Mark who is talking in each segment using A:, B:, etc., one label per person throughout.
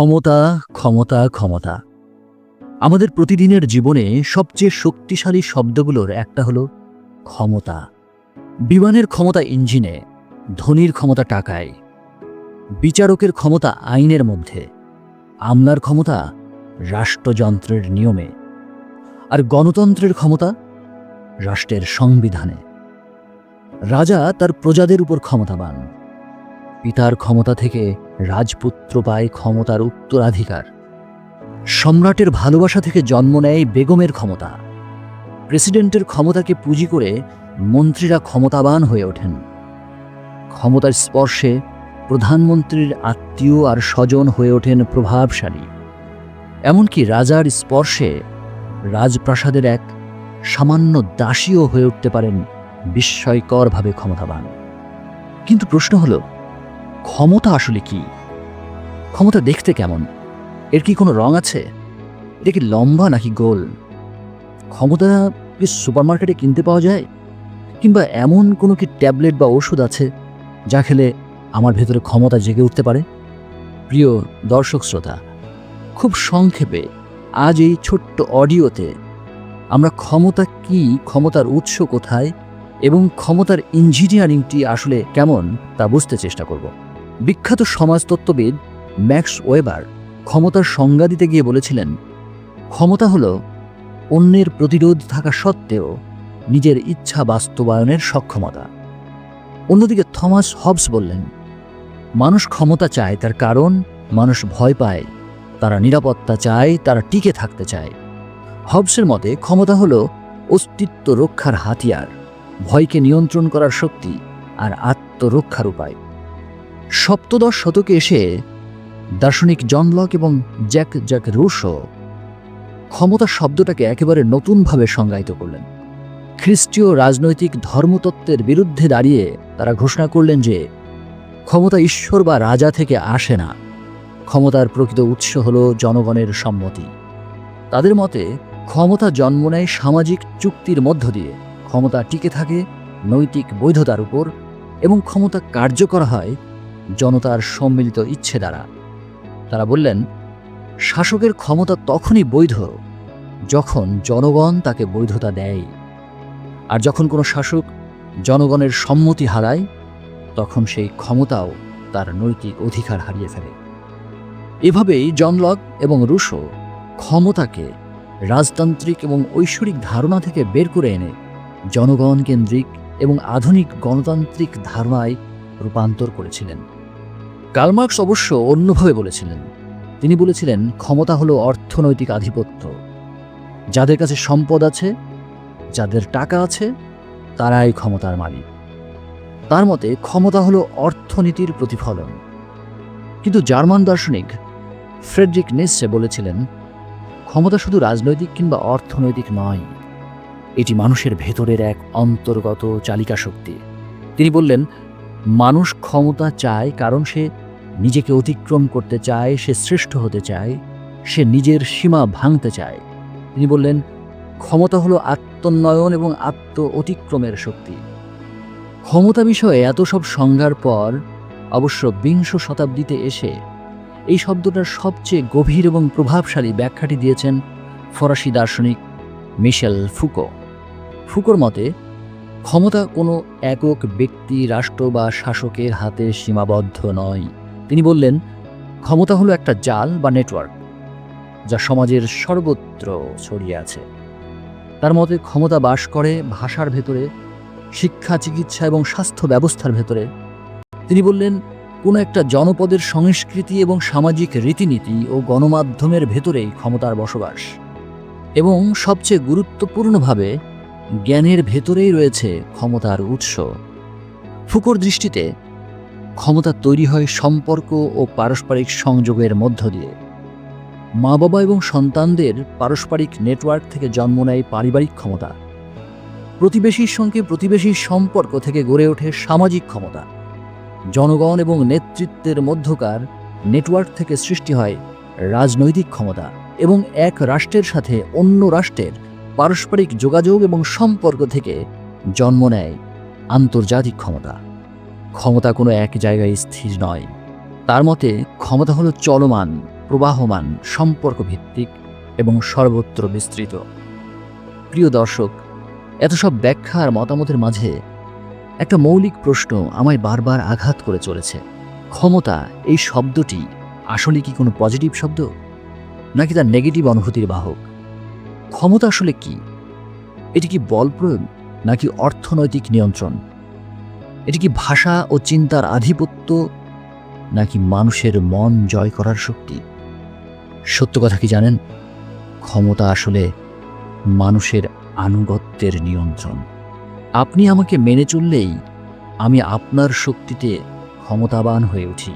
A: ক্ষমতা ক্ষমতা ক্ষমতা। আমাদের প্রতিদিনের জীবনে সবচেয়ে শক্তিশালী শব্দগুলোর একটা হলো ক্ষমতা। বিমানের ক্ষমতা ইঞ্জিনে, ধনির ক্ষমতা টাকায়। বিচারকের ক্ষমতা আইনের মধ্যে। আমলার ক্ষমতা রাষ্ট্রযন্ত্রের নিয়মে। আর গণতন্ত্রের ক্ষমতা রাষ্ট্রের সংবিধানে। রাজা তার প্রজাদের উপর ক্ষমতাবান। পিতার ক্ষমতা থেকে রাজপুত্র পায় ক্ষমতার উত্তরাধিকার। সম্রাটের ভালোবাসা থেকে জন্ম নেয় বেগমের ক্ষমতা। প্রেসিডেন্টের ক্ষমতাকে পুঁজি করে মন্ত্রীরা ক্ষমতাবান হয়ে ওঠেন। ক্ষমতার স্পর্শে প্রধানমন্ত্রীর আত্মীয় আর স্বজন হয়ে ওঠেন প্রভাবশালী। এমনকি রাজার স্পর্শে রাজপ্রাসাদের এক সামান্য দাসীও হয়ে উঠতে পারেন বিস্ময়করভাবে ক্ষমতাবান। কিন্তু প্রশ্ন হলো ক্ষমতা আসলে কি? ক্ষমতা দেখতে কেমন? এর কি কোনো রং আছে? এটা কি লম্বা নাকি গোল? ক্ষমতা কি সুপারমার্কেটে কিনতে পাওয়া যায়? কিংবা এমন কোনো কি ট্যাবলেট বা ওষুধ আছে যা খেলে আমার ভেতরে ক্ষমতা জেগে উঠতে পারে? প্রিয় দর্শক শ্রোতা, খুব সংক্ষেপে আজ এই ছোট্ট অডিওতে আমরা ক্ষমতা কি, ক্ষমতার উৎস কোথায় এবং ক্ষমতার ইঞ্জিনিয়ারিংটি আসলে কেমন তা বুঝতে চেষ্টা করব। বিখ্যাত সমাজতত্ত্ববিদ ম্যাক্স ওয়েবার ক্ষমতার সংজ্ঞা দিতে গিয়ে বলেছিলেন, ক্ষমতা হল অন্যের প্রতিরোধ থাকা সত্ত্বেও নিজের ইচ্ছা বাস্তবায়নের সক্ষমতা। অন্যদিকে থমাস হবস বললেন, মানুষ ক্ষমতা চায় তার কারণ, মানুষ ভয় পায়, তারা নিরাপত্তা চায়, তারা টিকে থাকতে চায়। হবসের মতে ক্ষমতা হল অস্তিত্ব রক্ষার হাতিয়ার, ভয়কে নিয়ন্ত্রণ করার শক্তি আর আত্মরক্ষার উপায়। সপ্তদশ শতকে এসে দার্শনিক জন লক এবং জ্যাক জ্যাক রুশো ক্ষমতা শব্দটাকে একেবারে নতুনভাবে সংজ্ঞায়িত করলেন। খ্রিস্টীয় রাজনৈতিক ধর্মতত্ত্বের বিরুদ্ধে দাঁড়িয়ে তারা ঘোষণা করলেন যে, ক্ষমতা ঈশ্বর বা রাজা থেকে আসে না। ক্ষমতার প্রকৃত উৎস হল জনগণের সম্মতি। তাদের মতে, ক্ষমতা জন্ম নেয় সামাজিক চুক্তির মধ্য দিয়ে। ক্ষমতা টিকে থাকে নৈতিক বৈধতার উপর এবং ক্ষমতা কার্যকর হয় জনতার সম্মিলিত ইচ্ছে দ্বারা। তারা বললেন, শাসকের ক্ষমতা তখনই বৈধ যখন জনগণ তাকে বৈধতা দেয়। আর যখন কোনো শাসক জনগণের সম্মতি হারায়, তখন সেই ক্ষমতাও তার নৈতিক অধিকার হারিয়ে ফেলে। এভাবেই জনলক এবং রুশো ক্ষমতাকে রাজতান্ত্রিক এবং ঐশ্বরিক ধারণা থেকে বের করে এনে জনগণ কেন্দ্রিক এবং আধুনিক গণতান্ত্রিক ধারণায় রূপান্তর করেছিলেন। কালমার্কস অবশ্য অন্যভাবে বলেছিলেন। তিনি বলেছিলেন, ক্ষমতা হলো অর্থনৈতিক আধিপত্য। যাদের কাছে সম্পদ আছে, যাদের টাকা আছে, তারাই ক্ষমতার মালিক। তার মতে, ক্ষমতা হলো অর্থনীতির প্রতিফলন। কিন্তু জার্মান দার্শনিক ফ্রেডরিক নেসে বলেছিলেন, ক্ষমতা শুধু রাজনৈতিক কিংবা অর্থনৈতিক নয়, এটি মানুষের ভেতরের এক অন্তর্গত চালিকা শক্তি তিনি বললেন মানুষ ক্ষমতা চায় কারণ সে নিজেকে অতিক্রম করতে চায়, সে শ্রেষ্ঠ হতে চায়, সে নিজের সীমা ভাঙতে চায়। তিনি বললেন, ক্ষমতা হলো আত্মোন্নয়ন এবং আত্ম অতিক্রমের শক্তি। ক্ষমতা বিষয়ে এত সব সংজ্ঞার পর অবশ্য বিংশ শতাব্দীতে এসে এই শব্দটার সবচেয়ে গভীর এবং প্রভাবশালী ব্যাখ্যাটি দিয়েছেন ফরাসি দার্শনিক মিশেল ফুকো ফুকোর মতে ক্ষমতা কোনো একক ব্যক্তি, রাষ্ট্র বা শাসকের হাতে সীমাবদ্ধ নয়। তিনি বললেন, ক্ষমতা হলো একটা জাল বা নেটওয়ার্ক, যা সমাজের সর্বত্র ছড়িয়ে আছে। তার মতে ক্ষমতা বাস করে ভাষার ভেতরে, শিক্ষা, চিকিৎসা এবং স্বাস্থ্য ব্যবস্থার ভেতরে। তিনি বললেন, কোনো একটা জনপদের সংস্কৃতি এবং সামাজিক রীতিনীতি ও গণমাধ্যমের ভেতরেই ক্ষমতার বসবাস। এবং সবচেয়ে গুরুত্বপূর্ণভাবে জ্ঞানের ভেতরেই রয়েছে ক্ষমতার উৎস। ফুকোর দৃষ্টিতে ক্ষমতা তৈরি হয় সম্পর্ক ও পারস্পরিক সংযোগের মধ্য দিয়ে। মা বাবা এবং সন্তানদের পারস্পরিক নেটওয়ার্ক থেকে জন্ম নেয় পারিবারিক ক্ষমতা। প্রতিবেশীর সঙ্গে প্রতিবেশীর সম্পর্ক থেকে গড়ে ওঠে সামাজিক ক্ষমতা। জনগণ এবং নেতৃত্বের মধ্যকার নেটওয়ার্ক থেকে সৃষ্টি হয় রাজনৈতিক ক্ষমতা এবং এক রাষ্ট্রের সাথে অন্য রাষ্ট্রের পারস্পরিক যোগাযোগ এবং সম্পর্ক থেকে জন্ম নেয় আন্তর্জাতিক ক্ষমতা। ক্ষমতা কোনো এক জায়গায় স্থির নয়। তার মতে, ক্ষমতা হলো চলমান, প্রবাহমান সম্পর্ক ভিত্তিক এবং সর্বত্র বিস্তৃত। প্রিয় দর্শক, এত সব ব্যাখ্যা আর মতামতের মাঝে একটা মৌলিক প্রশ্ন আমায় বারবার আঘাত করে চলেছে। ক্ষমতা, এই শব্দটি আসলে কি কোনো পজিটিভ শব্দ? নাকি তার নেগেটিভ অনুভূতির বাহক? ক্ষমতা আসলে কি? এটি কি বল প্রয়োগ নাকি অর্থনৈতিক নিয়ন্ত্রণ? এটি কি ভাষা ও চিন্তার আধিপত্য নাকি মানুষের মন জয় করার শক্তি? সত্য কথা কি জানেন? ক্ষমতা আসলে মানুষের আনুগত্যের নিয়ন্ত্রণ। আপনি আমাকে মেনে চললেই আমি আপনার শক্তিতে ক্ষমতাবান হয়ে উঠি।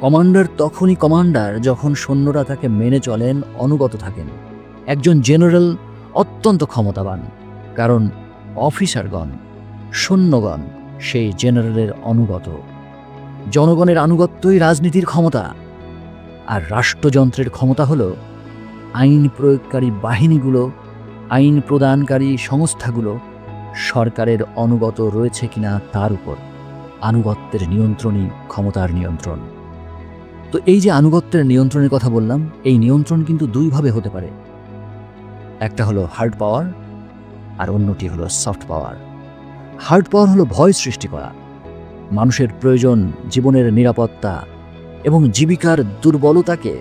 A: কমান্ডার তখনই কমান্ডার যখন সৈন্যরা তাকে মেনে চলেন, অনুগত থাকেন। একজন জেনারেল অত্যন্ত ক্ষমতাবান, কারণ অফিসারগণ, সৈন্যগণ সেই জেনারেলের অনুগত। জনগণের আনুগত্যই রাজনীতির ক্ষমতা, আর রাষ্ট্রযন্ত্রের ক্ষমতা হল আইন প্রয়োগকারী বাহিনীগুলো, আইন প্রদানকারী সংস্থাগুলো সরকারের অনুগত রয়েছে কিনা তার উপর। আনুগত্যের নিয়ন্ত্রণই ক্ষমতার নিয়ন্ত্রণ। তো এই যে আনুগত্যের নিয়ন্ত্রণের কথা বললাম, এই নিয়ন্ত্রণ কিন্তু দুইভাবে হতে পারে। একটা হলো হার্ড পাওয়ার আর অন্যটি হলো সফট পাওয়ার হার্ড পাওয়ার হলো ভয় সৃষ্টি করা, মানুষের প্রয়োজন জীবনের নিরাপত্তা এবং জীবিকার দুর্বলতাকে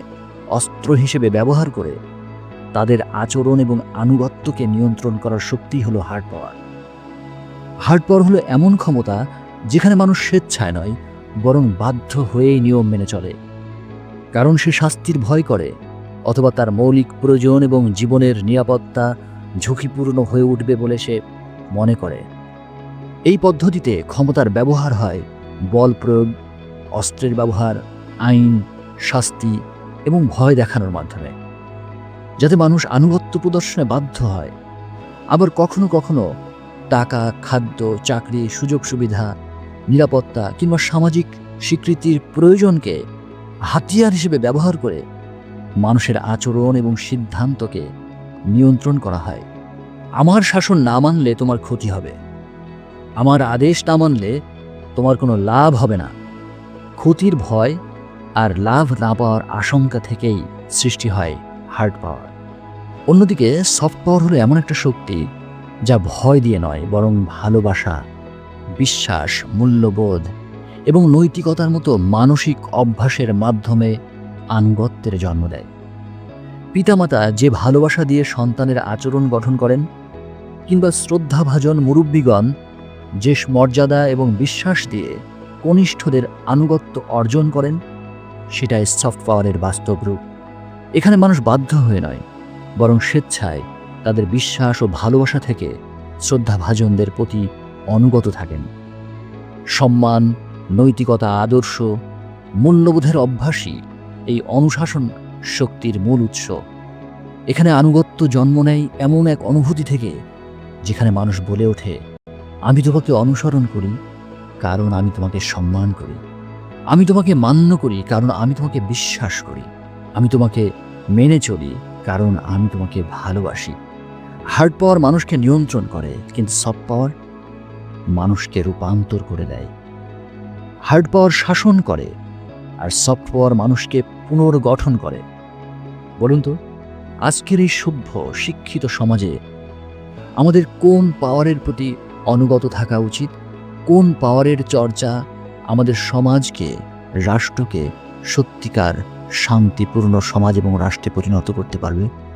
A: অস্ত্র হিসেবে ব্যবহার করে তাদের আচরণ এবং আনুগত্যকে নিয়ন্ত্রণ করার শক্তি হলো হার্ড পাওয়ার হার্ড পাওয়ার হলো এমন ক্ষমতা যেখানে মানুষ স্বেচ্ছায় নয়, বরং বাধ্য হয়েই নিয়ম মেনে চলে। কারণ সে শাস্তির ভয় করে অথবা তার মৌলিক প্রয়োজন এবং জীবনের নিরাপত্তা ঝুঁকিপূর্ণ হয়ে উঠবে বলে সে মনে করে। এই পদ্ধতিতে ক্ষমতার ব্যবহার হয় বল প্রয়োগ, অস্ত্রের ব্যবহার, আইন, শাস্তি এবং ভয় দেখানোর মাধ্যমে। যাতে মানুষ আনুগত্য প্রদর্শনে বাধ্য হয়। আবার কখনো কখনো টাকা, খাদ্য, চাকরি, সুযোগ সুবিধা, নিরাপত্তা কিংবা সামাজিক স্বীকৃতির প্রয়োজনকে হাতিয়ার হিসেবে ব্যবহার করে মানুষের আচরণ এবং সিদ্ধান্তকে নিয়ন্ত্রণ করা হয়। আমার শাসন না মানলে তোমার ক্ষতি হবে। আমার আদেশ না মানলে তোমার কোনো লাভ হবে না। ক্ষতির ভয় আর লাভ না পাওয়ার আশঙ্কা থেকেই সৃষ্টি হয় হার্ড পাওয়ার অন্যদিকে সফট পাওয়ার হলো এমন একটা শক্তি যা ভয় দিয়ে নয়, বরং ভালোবাসা, বিশ্বাস, মূল্যবোধ এবং নৈতিকতার মতো মানসিক অভ্যাসের মাধ্যমে আনুগত্যের জন্ম দেয়। পিতামাতা যে ভালোবাসা দিয়ে সন্তানের আচরণ গঠন করেন, কিংবা শ্রদ্ধাভাজন মুরব্বীগণ যে মর্যাদা এবং বিশ্বাস দিয়ে কনিষ্ঠদের আনুগত্য অর্জন করেন, সেটাই সফট পাওয়ারের বাস্তব রূপ। এখানে মানুষ বাধ্য হয়ে নয়, বরং স্বেচ্ছায় তাদের বিশ্বাস ও ভালোবাসা থেকে শ্রদ্ধাভাজনদের প্রতি অনুগত থাকেন। সম্মান, নৈতিকতা, আদর্শ, মূল্যবোধের অভ্যাসই এই অনুশাসন শক্তির মূল উৎস। এখানে আনুগত্য জন্ম নেয় এমন এক অনুভূতি থেকে, যেখানে মানুষ বলে ওঠে, আমি তোমাকে অনুসরণ করি, কারণ আমি তোমাকে সম্মান করি। আমি তোমাকে মান্য করি, কারণ আমি তোমাকে বিশ্বাস করি। আমি তোমাকে মেনে চলি, কারণ আমি তোমাকে ভালোবাসি। হার্ড পাওয়ার মানুষকে নিয়ন্ত্রণ করে, কিন্তু সফট পাওয়ার মানুষকে রূপান্তর করে দেয়। হার্ড পাওয়ার শাসন করে আর সফটওয়্যার মানুষকে পুনর্গঠন করে। বলুন তো, আজকের এই সভ্য, শিক্ষিত সমাজে আমাদের কোন পাওয়ারের প্রতি অনুগত থাকা উচিত? কোন পাওয়ারের চর্চা আমাদের সমাজকে, রাষ্ট্রকে সত্যিকার শান্তিপূর্ণ সমাজ এবং রাষ্ট্রে পরিণত করতে পারবে?